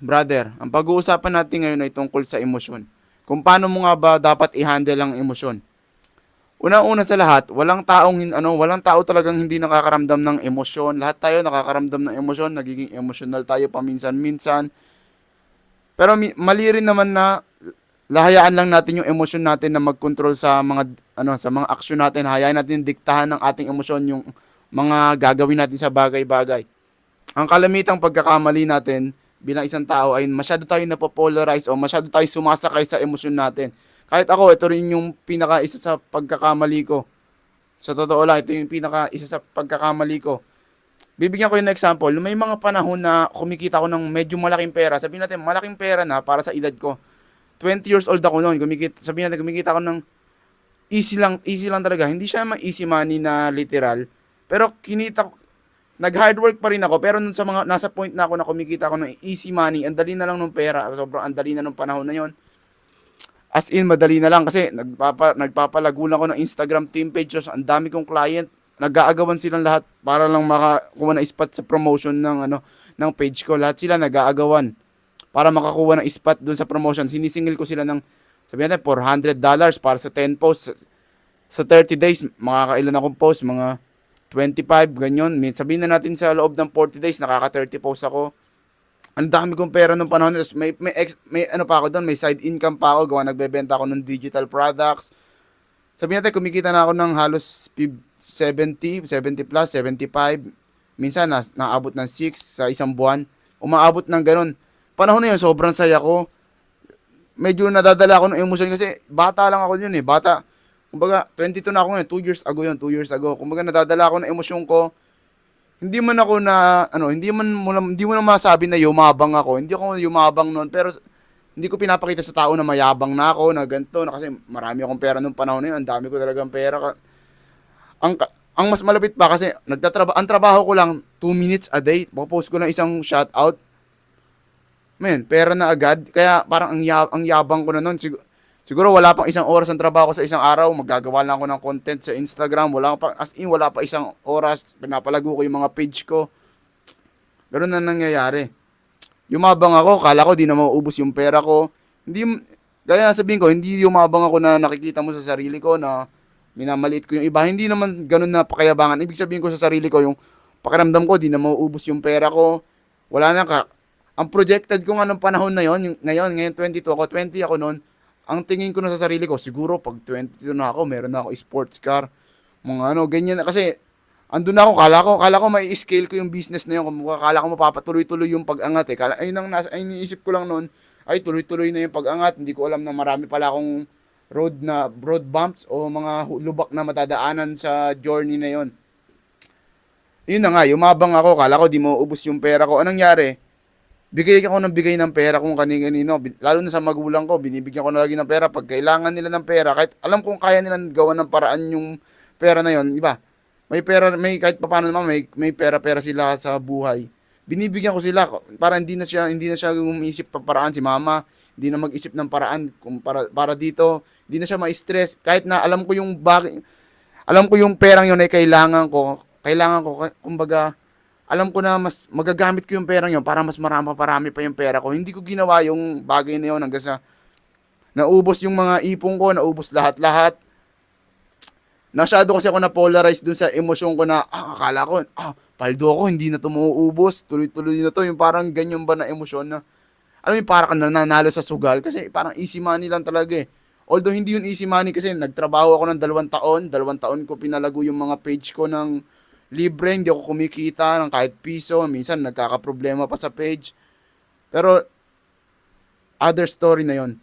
Brother, ang pag-uusapan natin ngayon ay tungkol sa emosyon. Kung paano mo nga ba dapat i-handle ang emosyon. Una-una sa lahat, walang taong ano, walang tao talagang hindi nakakaramdam ng emosyon. Lahat tayo nakakaramdam ng emosyon, nagiging emotional tayo paminsan-minsan. Pero mali rin naman na lahayaan lang natin yung emosyon natin na mag-control sa mga ano sa mga aksyon natin. Hayaan natin diktahan ng ating emosyon yung mga gagawin natin sa bagay-bagay. Ang kalamitang pagkakamali natin bilang isang tao ay masyado tayo napopolarize o masyado tayo sumasakay sa emosyon natin. Kahit ako, ito rin yung pinaka isa sa pagkakamali ko. Sa totoo lang, ito yung pinaka isa sa pagkakamali ko. Bibigyan ko yung example. May mga panahon na kumikita ako ng medyo malaking pera. Sabihin natin, malaking pera na para sa edad ko. 20 years old ako noon. Kumikita, sabihin natin, kumikita ako ng easy lang, easy lang talaga. Hindi siya ma easy money na literal. Pero kinita nag-hard work pa rin ako. Pero nung sa mga, nasa point na ako na kumikita ako ng easy money, ang dali na lang ng pera. Sobrang ang dali na ng panahon na yon. As in, madali na lang kasi nagpapa, nagpapalago lang ako ng Instagram team page. So, ang dami kong client. Nag-aagawan silang lahat para lang makakuha ng spot sa promotion ng ano ng page ko. Lahat sila nag-aagawan para makakuha ng spot dun sa promotion. Sinisingil ko sila ng sabihin natin $400 para sa 10 posts. Sa 30 days, makakailan akong post, mga 25, ganyan. Sabihin na natin sa loob ng 40 days, nakaka 30 posts ako. Ang dami kong pera nung panahon. May, may, ex, may ano pa ako doon, may side income pa ako. Gawa nagbebenta ako ng digital products. Sabihin natin, kumikita na ako ng halos 70, 70 plus, 75. Minsan, nas, naabot ng 6 sa isang buwan. Umaabot ng ganun. Panahon na yun, sobrang saya ko. Medyo nadadala ako ng emosyon kasi bata lang ako yun eh. Bata. Kumbaga, 22 na ako ngayon. 2 years ago yun, 2 years ago. Kumbaga, nadadala ako ng emosyon ko. Hindi man ako na, ano, hindi man hindi mo na masabi na yumabang ako. Hindi ako yumabang noon. Pero, hindi ko pinapakita sa tao na mayabang na ako, na ganito, na kasi marami akong pera nung panahon na yun. Ang dami ko talagang pera. Ang, ang mas malapit pa kasi, nagtatraba, ang trabaho ko lang 2 minutes a day. Post ko lang isang shoutout. Men, pera na agad. Kaya parang ang, ya- ang yabang ko na noon. Siguro, siguro wala pang isang oras ang trabaho sa isang araw. Magagawa lang ako ng content sa Instagram. Wala pa, as in, wala pa isang oras. Pinapalago ko yung mga page ko. Ganun na nangyayari. Yumabang ako. Kala ko di na mauubos yung pera ko. Hindi, gaya na sabihin ko, hindi yumabang ako na nakikita mo sa sarili ko na minamaliit ko yung iba. Hindi naman ganun na pakayabangan. Ibig sabihin ko sa sarili ko, yung pakiramdam ko, di na mauubos yung pera ko. Wala na ka. Ang projected ko nga nung panahon na yon, ngayon, ngayon 22 ako, 20 ako noon, ang tingin ko na sa sarili ko, siguro pag 22 na ako, meron na ako sports car, mga ano, ganyan. Kasi, andun na ako, kala ko, kala ko may scale ko yung business na yun. Kala ko mapapatuloy-tuloy yung pag-angat eh. Kala, ayun ang nasa, ay iniisip ko lang noon, ay tuloy-tuloy na yung pag-angat. Hindi ko alam na marami pala akong road na road bumps o mga lubak na matadaanan sa journey na yon. Yun na nga, yumabang ako, kala ko di mo ubus yung pera ko. Anong nangyari? Bigay ako ng bigay ng pera kung kanino. Lalo na sa magulang ko, binibigyan ko na lagi ng pera. Pag kailangan nila ng pera, kahit alam kong kaya nilang gawa ng paraan yung pera na yon, iba. May pera, may kahit paano naman, may, may pera-pera sila sa buhay. Binibigyan ko sila para hindi na siya hindi na siya umisip pa paraan si mama, hindi na mag-isip ng paraan kung para para dito, hindi na siya ma-stress kahit na alam ko yung bakit alam ko yung perang yun ay kailangan ko, kailangan ko kumbaga alam ko na mas magagamit ko yung perang yun para mas marami parami pa yung pera ko. Hindi ko ginawa yung bagay na yun hanggang sa naubos yung mga ipon ko, naubos lahat-lahat. Nasyado kasi ako na polarize dun sa emosyon ko na, ah, akala ko, ah, paldo ako, hindi na to mauubos, tuloy-tuloy na to. Yung parang ganyan ba na emosyon na, alam mo parang ka nanalo sa sugal kasi parang easy money lang talaga eh. Although hindi yun easy money kasi nagtrabaho ako ng dalawang taon, dalawang taon ko pinalago yung mga page ko ng libre, hindi ako kumikita ng kahit piso, minsan nagkakaproblema pa sa page. Pero, other story na yon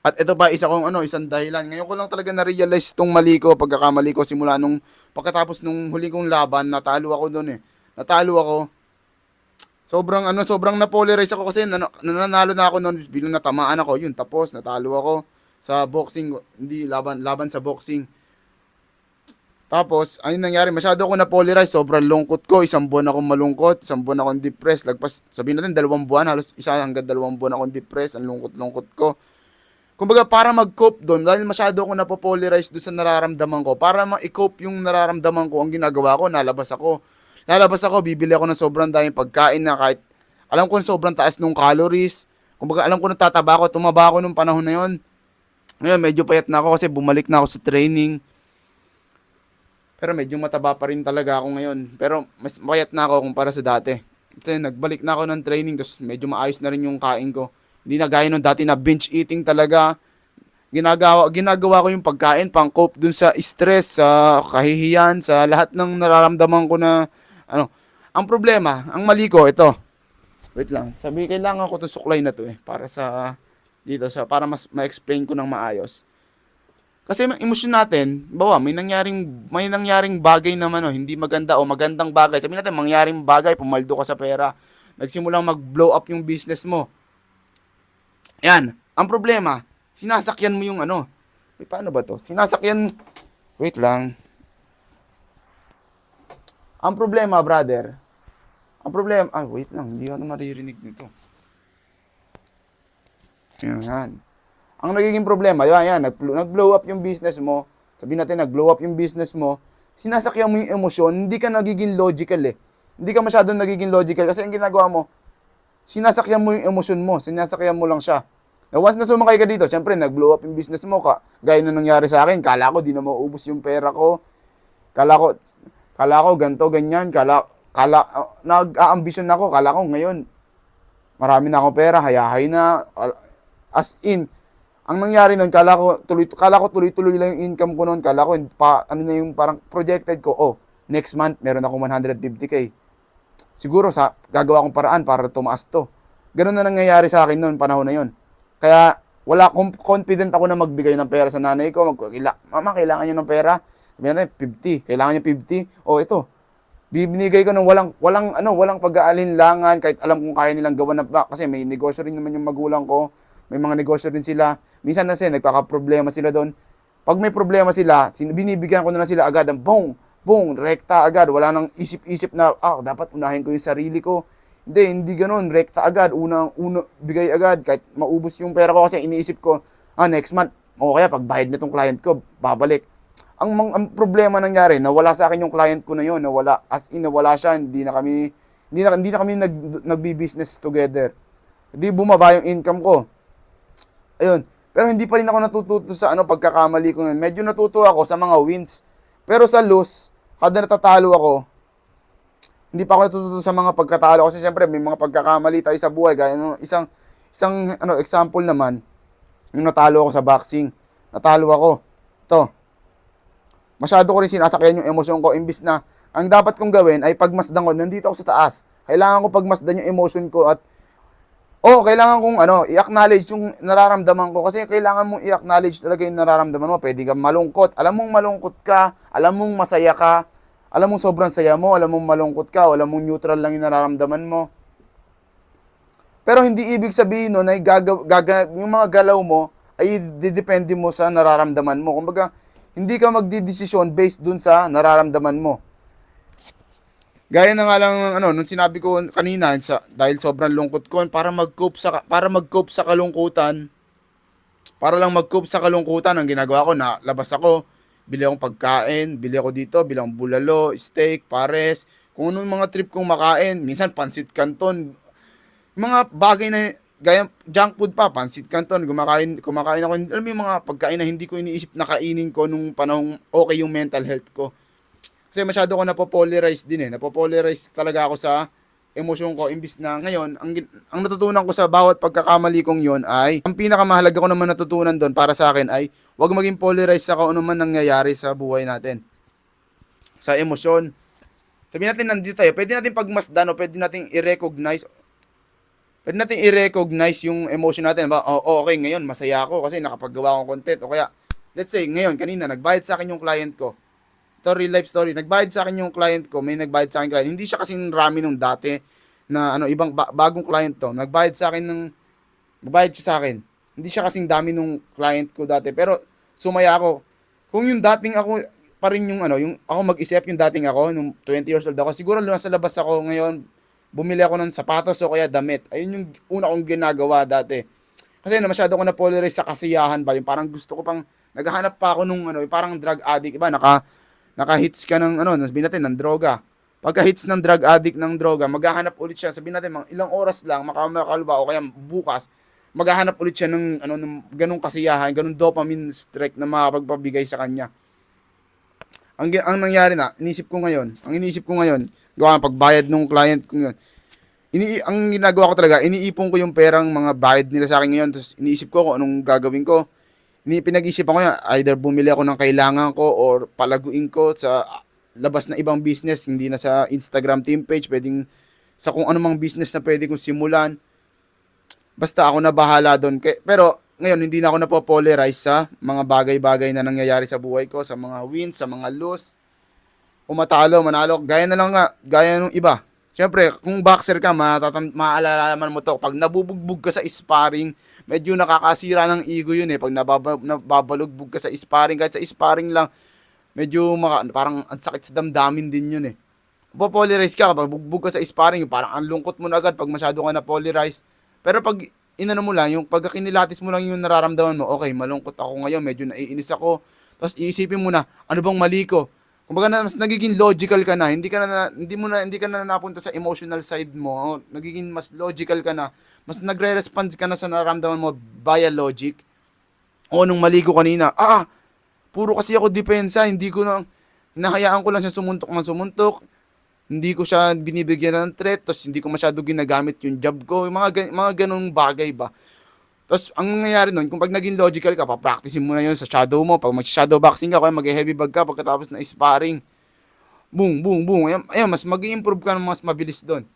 At ito pa, isa kong ano, isang dahilan. Ngayon ko lang talaga na-realize tong mali ko, pagkakamali ko simula nung, pagkatapos nung huli kong laban, natalo ako doon eh. Natalo ako. Sobrang ano, sobrang na-polarize ako kasi nan- nananalo na ako noon bilang natamaan ako. Yun, tapos natalo ako sa boxing, hindi laban laban sa boxing. Tapos, ano nangyari? Masyado ako na-polarize. Sobrang lungkot ko. Isang buwan akong malungkot. Isang buwan akong depressed. Lagpas, sabihin natin, dalawang buwan. Halos isa hanggang dalawang buwan akong depressed. Ang lungkot-lungkot ko. Kumbaga, para mag-cope doon, dahil masyado ako napopolarize doon sa nararamdaman ko, para ma-cope yung nararamdaman ko, ang ginagawa ko, nalabas ako. Lalabas ako, bibili ako ng sobrang daming pagkain na kahit Alam ko na sobrang taas nung calories. Kumbaga, alam ko na tataba ako, tumaba ako nung panahon na yon. Ngayon, medyo payat na ako kasi bumalik na ako sa training. Pero medyo mataba pa rin talaga ako ngayon. Pero mas payat na ako kumpara sa dati. Kasi nagbalik na ako ng training, tapos medyo maayos na rin yung kain ko. Hindi na gaya nung dati na binge eating talaga. Ginagawa, ginagawa ko yung pagkain pang cope dun sa stress, sa kahihiyan, sa lahat ng nararamdaman ko na ano. Ang problema, ang mali ko, ito. Wait lang. Sabi, kailangan ko to suklay na to eh. Para sa, dito sa, para mas ma-explain ko ng maayos. Kasi yung emosyon natin, bawa, may nangyaring, may nangyaring bagay naman, oh, hindi maganda o magandang bagay. Sabihin natin, mangyaring bagay, pumaldo ka sa pera. Nagsimulang mag-blow up yung business mo. Yan. Ang problema, sinasakyan mo yung ano. Wait, paano ba to? Sinasakyan, wait lang. Ang problema, brother, ang problema, ah, wait lang, hindi ako na maririnig nito. Yan. Ang nagiging problema, yan, yan, nag- nag-blow up yung business mo, sabihin natin, nag-blow up yung business mo, sinasakyan mo yung emosyon, hindi ka nagiging logical eh. Hindi ka masyadong nagiging logical kasi ang ginagawa mo, sinasakyan mo yung emosyon mo, sinasakyan mo lang siya. Na once na sumakay ka dito, syempre, nag-blow up yung business mo, ka, gaya na nangyari sa akin, kala ko di na mauubos yung pera ko, kala ko, kala ko ganto ganyan, kala, kala, uh, nag-aambisyon ako, kala ko ngayon, marami na akong pera, hayahay na, as in, ang nangyari nun, kala ko tuloy kala ko tuloy-tuloy lang yung income ko noon, kala ko pa ano na yung parang projected ko, oh, next month meron ako 150k. Siguro sa gagawa kong paraan para tumaas to. Ganun na nangyayari sa akin noon panahon na yon. Kaya wala com- confident ako na magbigay ng pera sa nanay ko. Mag, kila, mama, kailangan niyo ng pera. Sabi natin, 50. Kailangan niyo 50. O ito, bibinigay ko ng walang walang ano, walang pag-aalinlangan kahit alam kong kaya nilang gawa na ba kasi may negosyo rin naman yung magulang ko. May mga negosyo rin sila. Minsan na kasi nagkakaproblema sila doon. Pag may problema sila, binibigyan ko na lang sila agad ng bong, bong, rekta agad. Wala nang isip-isip na, ah, dapat unahin ko yung sarili ko. Hindi, hindi ganun. Rekta agad. Unang, uno, bigay agad. Kahit maubos yung pera ko kasi iniisip ko, ah, next month, o kaya pag bayad na client ko, babalik. Ang, mang- ang problema nangyari, nawala sa akin yung client ko na yun, nawala, as in, nawala siya, hindi na kami, hindi na, hindi na kami nag, nagbi-business together. Hindi bumaba yung income ko. Ayun. Pero hindi pa rin ako natututo sa ano pagkakamali ko ngayon. Medyo natuto ako sa mga wins. Pero sa lose, kada natatalo ako, hindi pa ako natututo sa mga pagkatalo kasi siyempre may mga pagkakamali tayo sa buhay. Gaya no, isang isang ano example naman, yung natalo ako sa boxing. Natalo ako. Ito. Masyado ko rin sinasakyan yung emosyon ko imbis na ang dapat kong gawin ay pagmasdan ko nandito ako sa taas. Kailangan ko pagmasdan yung emotion ko at Oo, kailangan kong ano, i-acknowledge yung nararamdaman ko kasi kailangan mong i-acknowledge talaga yung nararamdaman mo. Pwede kang malungkot. Alam mong malungkot ka, alam mong masaya ka, alam mong sobrang saya mo, alam mong malungkot ka, alam mong neutral lang yung nararamdaman mo. Pero hindi ibig sabihin no, na gaga, yung mga galaw mo ay didepende mo sa nararamdaman mo. Kumbaga, hindi ka magdidesisyon based dun sa nararamdaman mo. Gaya na nga lang ng ano, nung sinabi ko kanina sa dahil sobrang lungkot ko para mag-cope sa para mag-cope sa kalungkutan. Para lang mag-cope sa kalungkutan ang ginagawa ko na labas ako, bili akong pagkain, bili ako dito, bilang bulalo, steak, pares, kung anong mga trip kong makain, minsan pansit canton. Mga bagay na gaya junk food pa, pansit canton, kumakain kumakain ako. Alam mo yung mga pagkain na hindi ko iniisip na kainin ko nung panahong okay yung mental health ko. Kasi masyado ko napopolarize din eh. Napopolarize talaga ako sa emosyon ko imbis na ngayon ang ang natutunan ko sa bawat pagkakamali kong yon ay ang pinakamahalaga ko naman natutunan doon para sa akin ay wag maging polarized sa kung ano man nangyayari sa buhay natin. Sa emosyon. Sabihin natin nandito tayo, pwede natin pagmasdan o pwede natin i-recognize pwede natin i-recognize yung emotion natin. Ba, oh, oh, okay, ngayon masaya ako kasi nakapaggawa akong content. O kaya, let's say, ngayon, kanina, nagbayad sa akin yung client ko ito real life story. Nagbayad sa akin yung client ko, may nagbayad sa akin client. Hindi siya kasing rami nung dati na ano ibang ba- bagong client to. Nagbayad sa akin ng nagbayad siya sa akin. Hindi siya kasing dami nung client ko dati, pero sumaya ako. Kung yung dating ako pa rin yung ano, yung ako mag-isip yung dating ako nung 20 years old ako. Siguro nasa labas ako ngayon, bumili ako ng sapatos o kaya damit. Ayun yung una kong ginagawa dati. Kasi na masyado ko na polarize sa kasiyahan ba, yung parang gusto ko pang naghahanap pa ako nung ano, parang drug addict, iba naka naka-hits ka ng ano, sabihin natin ng droga. pagka hits ng drug addict ng droga, maghahanap ulit siya. Sabihin natin, mga ilang oras lang, makamakalba o kaya bukas, maghahanap ulit siya ng, ano, ng ganong kasiyahan, ganong dopamine strike na makapagpabigay sa kanya. Ang, ang nangyari na, inisip ko ngayon, ang inisip ko ngayon, gawa ng pagbayad ng client ko ngayon, ini ang ginagawa ko talaga, iniipon ko yung perang mga bayad nila sa akin ngayon, tapos iniisip ko kung anong gagawin ko. Ini pinag-isipan ko yan, either bumili ako ng kailangan ko or palaguin ko sa labas na ibang business, hindi na sa Instagram team page, pwedeng sa kung anumang business na pwede kong simulan. Basta ako na bahala doon. Pero ngayon, hindi na ako napopolarize sa mga bagay-bagay na nangyayari sa buhay ko, sa mga wins, sa mga lose. Kung matalo, manalo, gaya na lang nga, gaya ng iba. Siyempre, kung boxer ka, maalalaman mo to. Pag nabubugbog ka sa sparring, medyo nakakasira ng ego yun eh. Pag nababa, nababalugbog ka sa sparring, kahit sa sparring lang, medyo maka, parang ang sakit sa damdamin din yun eh. Popolarize ka, kapag bugbog ka sa sparring, parang ang lungkot mo na agad pag masyado ka na polarize. Pero pag inano mo lang, yung pag kinilatis mo lang yung nararamdaman mo, okay, malungkot ako ngayon, medyo naiinis ako. Tapos iisipin mo na, ano bang mali ko? Kumbaga na, mas nagiging logical ka na, hindi ka na, hindi mo na hindi ka na napunta sa emotional side mo, nagiging mas logical ka na, mas nagre-respond ka na sa nararamdaman mo via logic. O nung mali ko kanina, ah, puro kasi ako depensa, hindi ko na, hinahayaan ko lang siya sumuntok ng sumuntok, hindi ko siya binibigyan ng threat, tapos hindi ko masyado ginagamit yung job ko, yung mga, mga ganong bagay ba. Tapos, ang nangyayari nun, kung pag naging logical ka, papracticein mo na yun sa shadow mo. Pag mag-shadow boxing ka, kaya mag-heavy bag ka pagkatapos na sparring. Boom, boom, boom. Ayan, ayan mas mag improve ka ng mas mabilis doon.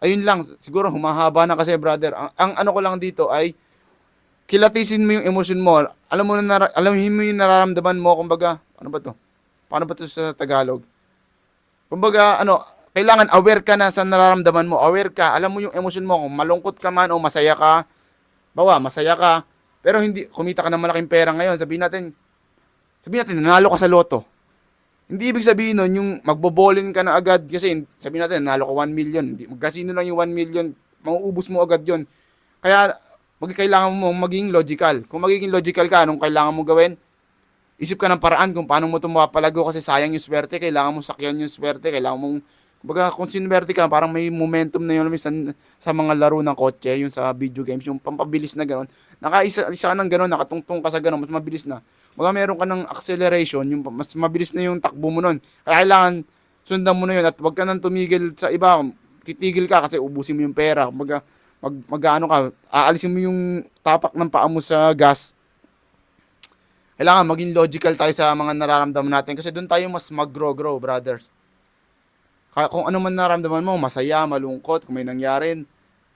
Ayun lang, siguro humahaba na kasi brother. Ang, ang ano ko lang dito ay, kilatisin mo yung emosyon mo. Alam mo na, alam mo yung nararamdaman mo, kumbaga, ano ba to? Paano ba to sa Tagalog? Kumbaga, ano, kailangan aware ka na sa nararamdaman mo. Aware ka, alam mo yung emosyon mo, kung malungkot ka man o masaya ka, bawa, masaya ka, pero hindi, kumita ka ng malaking pera ngayon, sabihin natin, sabihin natin, nanalo ka sa loto. Hindi ibig sabihin nun, yung magbobolin ka na agad, kasi sabihin natin, nanalo ka 1 million, hindi, magkasino lang yung 1 million, mauubos mo agad yon Kaya, mag kailangan mo maging logical. Kung magiging logical ka, anong kailangan mo gawin? Isip ka ng paraan kung paano mo ito mapapalago kasi sayang yung swerte, kailangan mong sakyan yung swerte, kailangan mong Kumbaga, kung sinwerte ka, parang may momentum na yun sa, sa mga laro ng kotse, yung sa video games, yung pampabilis na gano'n. Nakaisa isa ka ng gano'n, nakatungtong ka sa gano'n, mas mabilis na. Kumbaga, meron ka ng acceleration, yung mas mabilis na yung takbo mo nun. Kaya kailangan, sundan mo na yun at huwag ka nang tumigil sa iba. Titigil ka kasi ubusin mo yung pera. Kumbaga, mag, mag ano ka, aalisin mo yung tapak ng paa mo sa gas. Kailangan maging logical tayo sa mga nararamdaman natin kasi doon tayo mas mag-grow-grow, brothers. Kung ano man nararamdaman mo, masaya, malungkot, kung may nangyari,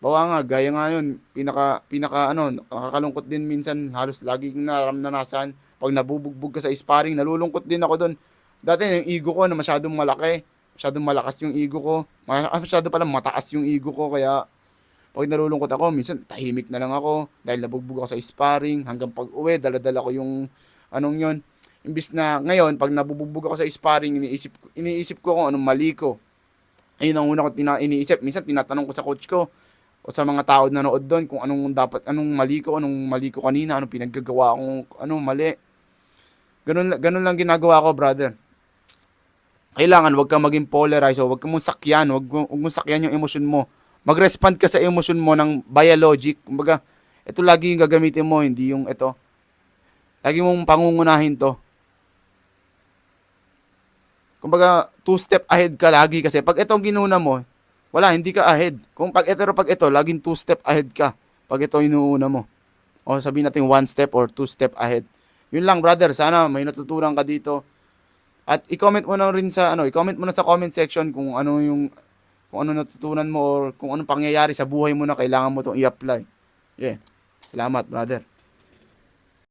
bawa nga, gaya nga yun, pinaka, pinaka, ano, nakakalungkot din minsan, halos laging nararamdaman, pag nabubugbog ka sa sparring, nalulungkot din ako doon. Dati, yung ego ko, na masyadong malaki, masyadong malakas yung ego ko, ah, masyado pala mataas yung ego ko, kaya, pag nalulungkot ako, minsan, tahimik na lang ako, dahil nabugbog ako sa sparring, hanggang pag uwi, daladala ko yung, anong yon Imbis na, ngayon, pag nabubugbog ako sa sparring, iniisip, iniisip ko kung anong mali ko, ayun ang una ko tina- iniisip. Minsan tinatanong ko sa coach ko o sa mga tao na nanood doon kung anong dapat, anong mali ko, anong mali ko kanina, anong pinaggagawa kong, anong mali. Ganun, ganun lang ginagawa ko, brother. Kailangan, wag kang maging polarized wag kang mong sakyan, wag, wag mong sakyan yung emosyon mo. Mag-respond ka sa emosyon mo ng biologic. Kumbaga, ito lagi yung gagamitin mo, hindi yung ito. Lagi mong pangungunahin to. Kumbaga, two step ahead ka lagi kasi pag itong ginuna mo, wala, hindi ka ahead. Kung pag ito, pag ito, laging two step ahead ka. Pag ito inuuna mo. O sabihin natin one step or two step ahead. Yun lang, brother. Sana may natutunan ka dito. At i-comment mo na rin sa ano, i-comment mo na sa comment section kung ano yung kung ano natutunan mo or kung anong pangyayari sa buhay mo na kailangan mo itong i-apply. Yeah. Salamat, brother.